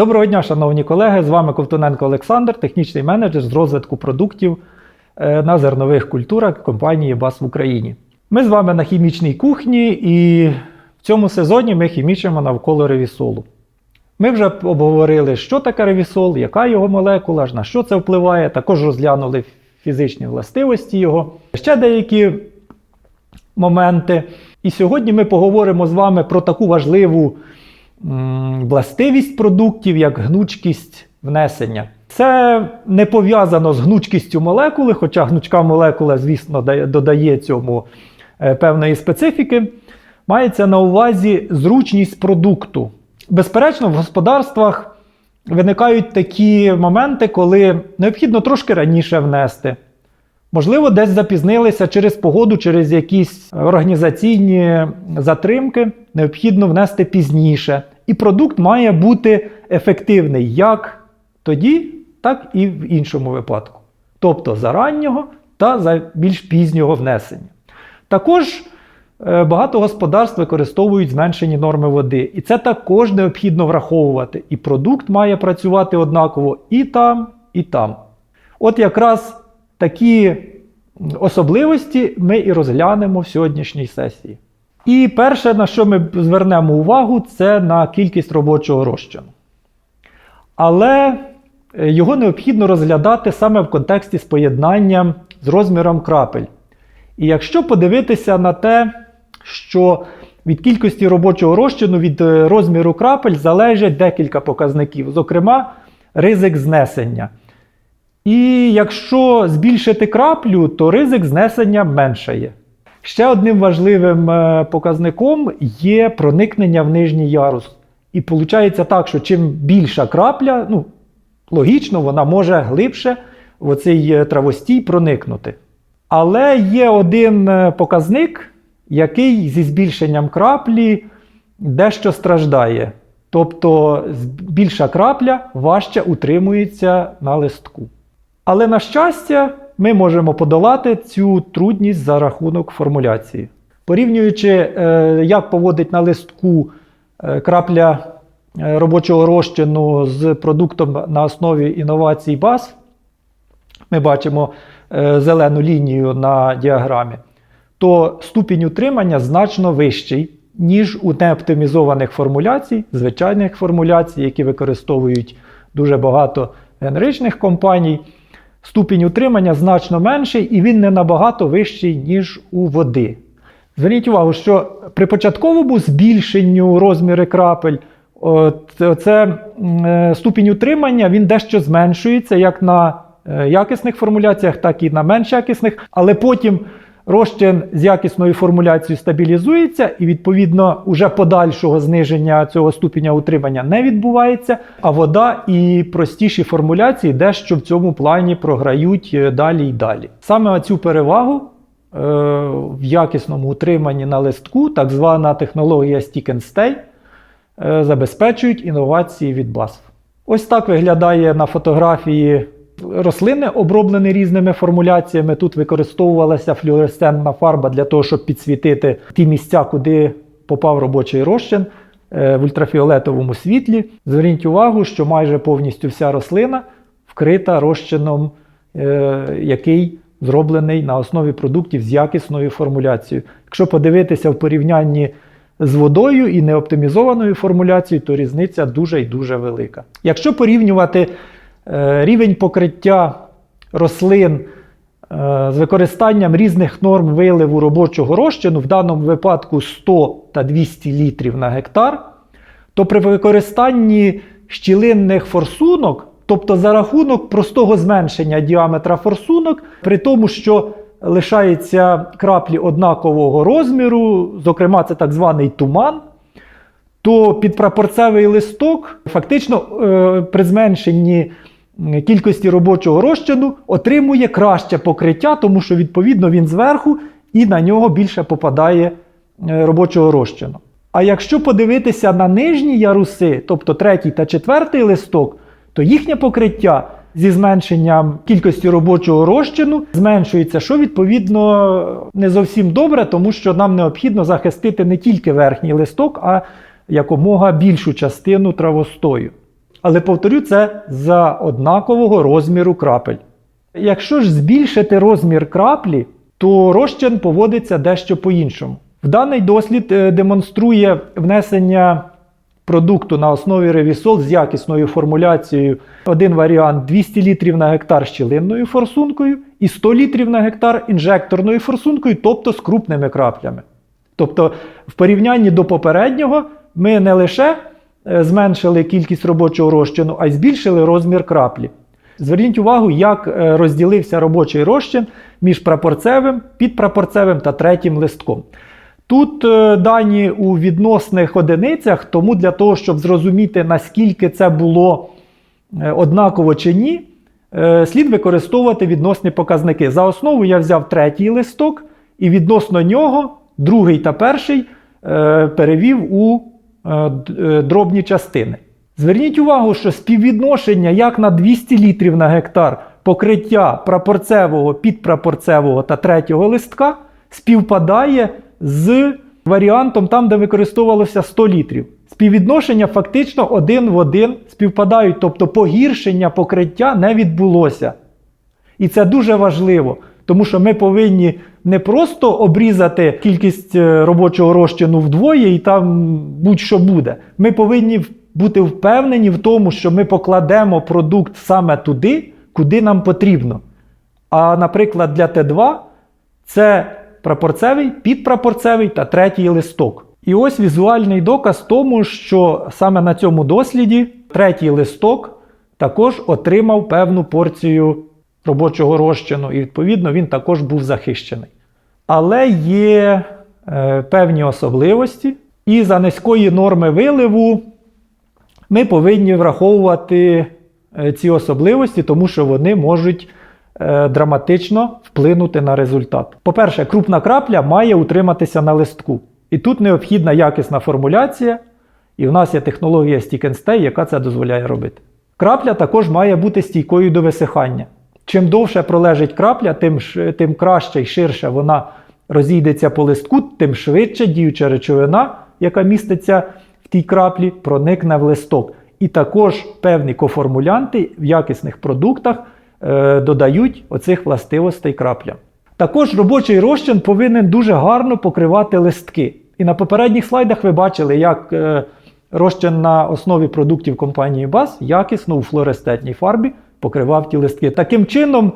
Доброго дня, шановні колеги! З вами Ковтуненко Олександр, технічний менеджер з розвитку продуктів е, на зернових культурах компанії БАС в Україні. Ми з вами на хімічній кухні, і в цьому сезоні ми хімічимо навколо ревісолу. Ми вже обговорили, що таке ревісол, яка його молекула, на що це впливає. Також розглянули фізичні властивості його. Ще деякі моменти. І сьогодні ми поговоримо з вами про таку важливу властивість продуктів, як гнучкість внесення. Це не пов'язано з гнучкістю молекули, хоча гнучка молекула, звісно, додає цьому е, певної специфіки. Мається на увазі зручність продукту. Безперечно, в господарствах виникають такі моменти, коли необхідно трошки раніше внести. Можливо, десь запізнилися через погоду, через якісь організаційні затримки, необхідно внести пізніше. І продукт має бути ефективний як тоді, так і в іншому випадку. Тобто за раннього та за більш пізнього внесення. Також е, багато господарств використовують зменшені норми води. І це також необхідно враховувати. І продукт має працювати однаково і там, і там. От якраз такі особливості ми і розглянемо в сьогоднішній сесії. І перше, на що ми звернемо увагу, це на кількість робочого розчину. Але е, його необхідно розглядати саме в контексті з поєднанням з розміром крапель. І якщо подивитися на те, що від кількості робочого розчину від е, розміру крапель залежать декілька показників, зокрема, ризик знесення. І якщо збільшити краплю, то ризик знесення меншає. Ще одним важливим е, показником є проникнення в нижній ярус. І виходить так, що чим більша крапля, ну, логічно, вона може глибше в оцей е, травостій проникнути. Але є один е, показник, який зі збільшенням краплі дещо страждає. Тобто більша крапля важче утримується на листку. Але на щастя, ми можемо подолати цю трудність за рахунок формуляції. Порівнюючи, е, як поводить на листку е, крапля е, робочого розчину з продуктом на основі інновацій БАС, ми бачимо зелену лінію на діаграмі, то ступінь утримання значно вищий, ніж у неоптимізованих формуляцій, звичайних формуляцій, які використовують дуже багато генеричних компаній. Ступінь утримання значно менший і він не набагато вищий, ніж у води. Зверніть увагу, що при початковому збільшенню розміри крапель, це е, ступінь утримання він дещо зменшується як на е, якісних формуляціях, так і на менш якісних, але потім розчин з якісною формуляцією стабілізується, і відповідно уже подальшого зниження цього ступеня утримання не відбувається. А вода і простіші формуляції дещо в цьому плані програють е, далі і далі. Саме цю перевагу е, в якісному утриманні на листку, так звана технологія Stick and Stay, е, забезпечують інновації від BASF. Ось так виглядає на фотографії рослини, оброблені різними формуляціями. Тут використовувалася флюоресцентна фарба для того, щоб підсвітити ті місця, куди попав робочий розчин е, в ультрафіолетовому світлі. Зверніть увагу, що майже повністю вся рослина вкрита розчином, е, який зроблений на основі продуктів з якісною формуляцією. Якщо подивитися в порівнянні з водою і неоптимізованою формуляцією, то різниця дуже і дуже велика. Якщо порівнювати рівень покриття рослин е, з використанням різних норм виливу робочого розчину, в даному випадку 100 та 200 літрів на гектар, то при використанні щілинних форсунок, тобто за рахунок простого зменшення діаметра форсунок, при тому, що лишається краплі однакового розміру, зокрема, це так званий туман, то підпрапорцевий листок фактично е, при зменшенні кількості робочого розчину отримує краще покриття, тому що відповідно він зверху і на нього більше попадає е, робочого розчину. А якщо подивитися на нижні яруси, тобто третій та четвертий листок, то їхнє покриття зі зменшенням кількості робочого розчину зменшується, що відповідно не зовсім добре, тому що нам необхідно захистити не тільки верхній листок, а якомога більшу частину травостою. Але повторю це за однакового розміру крапель. Якщо ж збільшити розмір краплі, то розчин поводиться дещо по-іншому. В даний дослід е, демонструє внесення продукту на основі ревісол з якісною формуляцією. Один варіант 200 літрів на гектар щілинною форсункою і 100 літрів на гектар інжекторною форсункою, тобто з крупними краплями. Тобто, в порівнянні до попереднього ми не лише зменшили кількість робочого розчину, а й збільшили розмір краплі. Зверніть увагу, як е, розділився робочий розчин між прапорцевим, підпрапорцевим та третім листком. Тут е, дані у відносних одиницях, тому для того, щоб зрозуміти, наскільки це було е, однаково чи ні, е, слід використовувати відносні показники. За основу я взяв третій листок, і відносно нього другий та перший е, перевів у е, е, дробні частини. Зверніть увагу, що співвідношення як на 200 літрів на гектар покриття прапорцевого, підпрапорцевого та третього листка співпадає з варіантом там, де використовувалося 100 літрів. Співвідношення фактично один в один співпадають, тобто погіршення покриття не відбулося. І це дуже важливо, тому що ми повинні не просто обрізати кількість е, робочого розчину вдвоє і там будь-що буде. Ми повинні бути впевнені в тому, що ми покладемо продукт саме туди, куди нам потрібно. А, наприклад, для Т2 це прапорцевий, підпрапорцевий та третій листок. І ось візуальний доказ тому, що саме на цьому досліді третій листок також отримав певну порцію робочого розчину, і відповідно він також був захищений. Але є е, певні особливості, і за низької норми виливу ми повинні враховувати е, ці особливості, тому що вони можуть е, драматично вплинути на результат. По-перше, крупна крапля має утриматися на листку. І тут необхідна якісна формуляція, і в нас є технологія Stick and Stay, яка це дозволяє робити. Крапля також має бути стійкою до висихання. Чим довше пролежить крапля, тим, тим краще і ширше вона розійдеться по листку, тим швидше діюча речовина, яка міститься в тій краплі, проникне в листок. І також певні коформулянти в якісних продуктах е, додають оцих властивостей краплям. Також робочий розчин повинен дуже гарно покривати листки. І на попередніх слайдах ви бачили, як е, розчин на основі продуктів компанії BAS якісно у флуоресцентній фарбі покривав ті листки. Таким чином,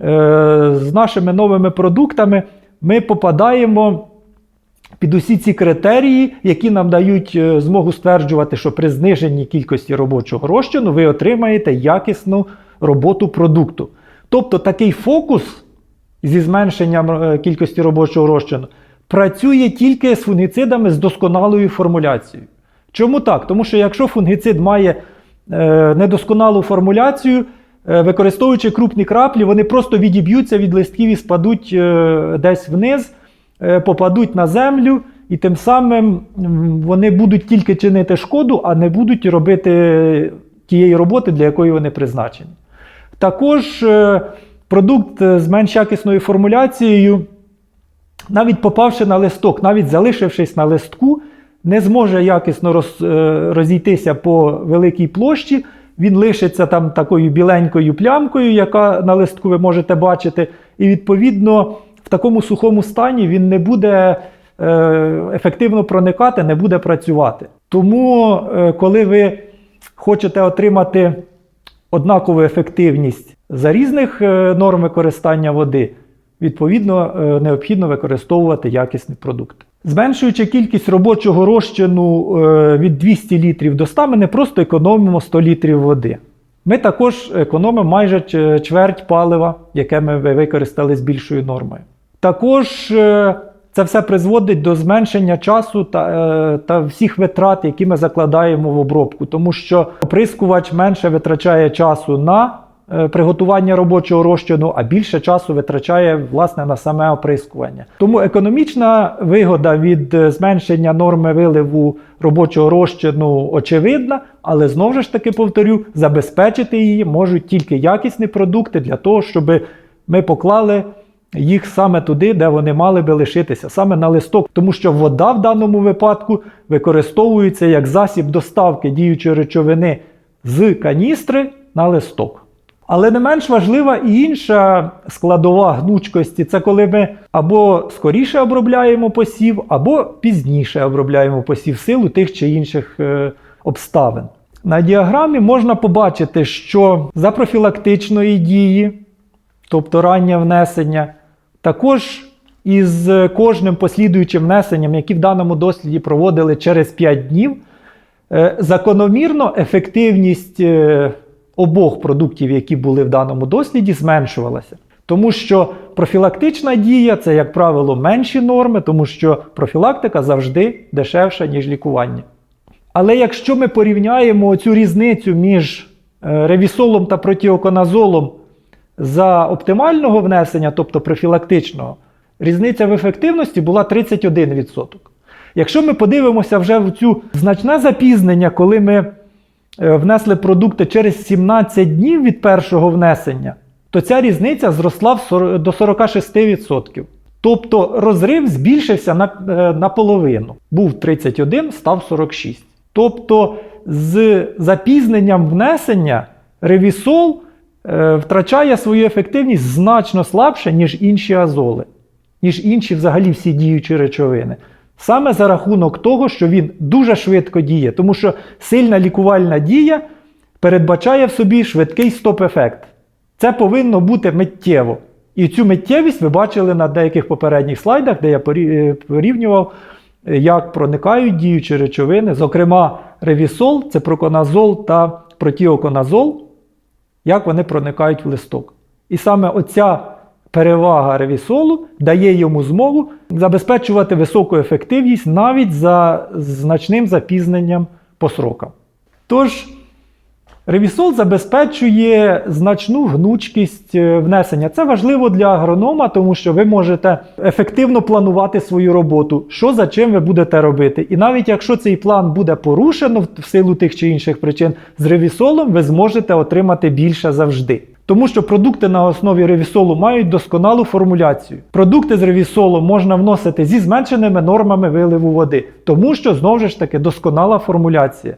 е, з нашими новими продуктами ми попадаємо під усі ці критерії, які нам дають е, змогу стверджувати, що при зниженні кількості робочого розчину ви отримаєте якісну роботу продукту. Тобто такий фокус зі зменшенням е, кількості робочого розчину працює тільки з фунгіцидами з досконалою формуляцією. Чому так? Тому що якщо фунгіцид має е, недосконалу формуляцію, використовуючи крупні краплі, вони просто відіб'ються від листків і спадуть е, десь вниз, е, попадуть на землю, і тим самим вони будуть тільки чинити шкоду, а не будуть робити тієї роботи, для якої вони призначені. Також е, продукт е, з менш якісною формуляцією, навіть попавши на листок, навіть залишившись на листку, не зможе якісно роз, е, розійтися по великій площі. Він лишиться там такою біленькою плямкою, яка на листку ви можете бачити. І відповідно в такому сухому стані він не буде е, ефективно проникати, не буде працювати. Тому, е, коли ви хочете отримати однакову ефективність за різних е, норм використання води, відповідно, е, необхідно використовувати якісний продукт. Зменшуючи кількість робочого розчину е, від 200 літрів до 100, ми не просто економимо 100 літрів води. Ми також економимо майже чверть палива, яке ми використали з більшою нормою. Також е, це все призводить до зменшення часу та, та всіх витрат, які ми закладаємо в обробку, тому що оприскувач менше витрачає часу на приготування робочого розчину, а більше часу витрачає власне на саме оприскування. Тому економічна вигода від е, зменшення норми виливу робочого розчину очевидна, але знову ж таки повторю, забезпечити її можуть тільки якісні продукти для того, щоб ми поклали їх саме туди, де вони мали би лишитися, саме на листок, тому що вода в даному випадку використовується як засіб доставки діючої речовини з каністри на листок. Але не менш важлива і інша складова гнучкості це коли ми або скоріше обробляємо посів, або пізніше обробляємо посів силу тих чи інших е, обставин. На діаграмі можна побачити, що за профілактичної дії, тобто раннє внесення, також із кожним послідуючим внесенням, які в даному досліді проводили через 5 днів, е, закономірно ефективність е, обох продуктів, які були в даному досліді, зменшувалася. Тому що профілактична дія це, як правило, менші норми, тому що профілактика завжди дешевша, ніж лікування. Але якщо ми порівняємо цю різницю між е, ревісолом та протіоконазолом за оптимального внесення, тобто профілактичного, різниця в ефективності була 31%. Якщо ми подивимося вже в цю значне запізнення, коли ми внесли продукти через 17 днів від першого внесення, то ця різниця зросла до 46%. Тобто розрив збільшився на, е, наполовину. Був 31, став 46. Тобто з запізненням внесення ревісол е, втрачає свою ефективність значно слабше, ніж інші азоли, ніж інші взагалі всі діючі речовини. Саме за рахунок того, що він дуже швидко діє, тому що сильна лікувальна дія передбачає в собі швидкий стоп-ефект. Це повинно бути миттєво. І цю миттєвість ви бачили на деяких попередніх слайдах, де я е, порівнював, е, як проникають діючі речовини, зокрема, ревісол, ципроконазол та протіоконазол, як вони проникають в листок. І саме оця перевага ревісолу дає йому змогу забезпечувати високу ефективність навіть за значним запізненням по срокам. Тож, Ревісол забезпечує значну гнучкість е, внесення. Це важливо для агронома, тому що ви можете ефективно планувати свою роботу, що за чим ви будете робити. І навіть якщо цей план буде порушено в- в силу тих чи інших причин, з ревісолом ви зможете отримати більше завжди. Тому що продукти на основі ревісолу мають досконалу формуляцію. Продукти з ревісолом можна вносити зі зменшеними нормами виливу води, тому що знову ж таки досконала формуляція.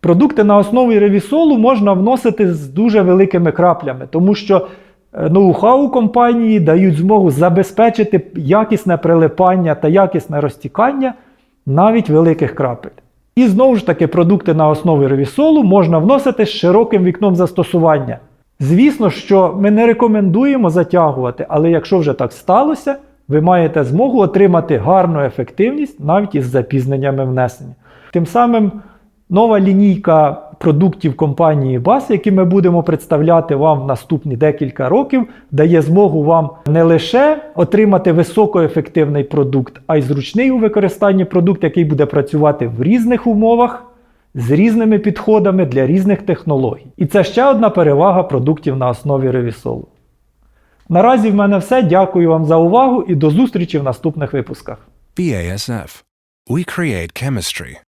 Продукти на основі ревісолу можна вносити з дуже великими краплями, тому що е, ноу-хау компанії дають змогу забезпечити якісне прилипання та якісне розтікання навіть великих крапель. І знову ж таки, продукти на основі ревісолу можна вносити з широким вікном застосування. Звісно, що ми не рекомендуємо затягувати, але якщо вже так сталося, ви маєте змогу отримати гарну ефективність навіть із запізненнями внесення. Тим самим нова лінійка продуктів компанії BAS, які ми будемо представляти вам в наступні декілька років, дає змогу вам не лише отримати високоефективний продукт, а й зручний у використанні продукт, який буде працювати в різних умовах з різними підходами для різних технологій. І це ще одна перевага продуктів на основі ревісолу. Наразі в мене все. Дякую вам за увагу і до зустрічі в наступних випусках. BASF. We create chemistry.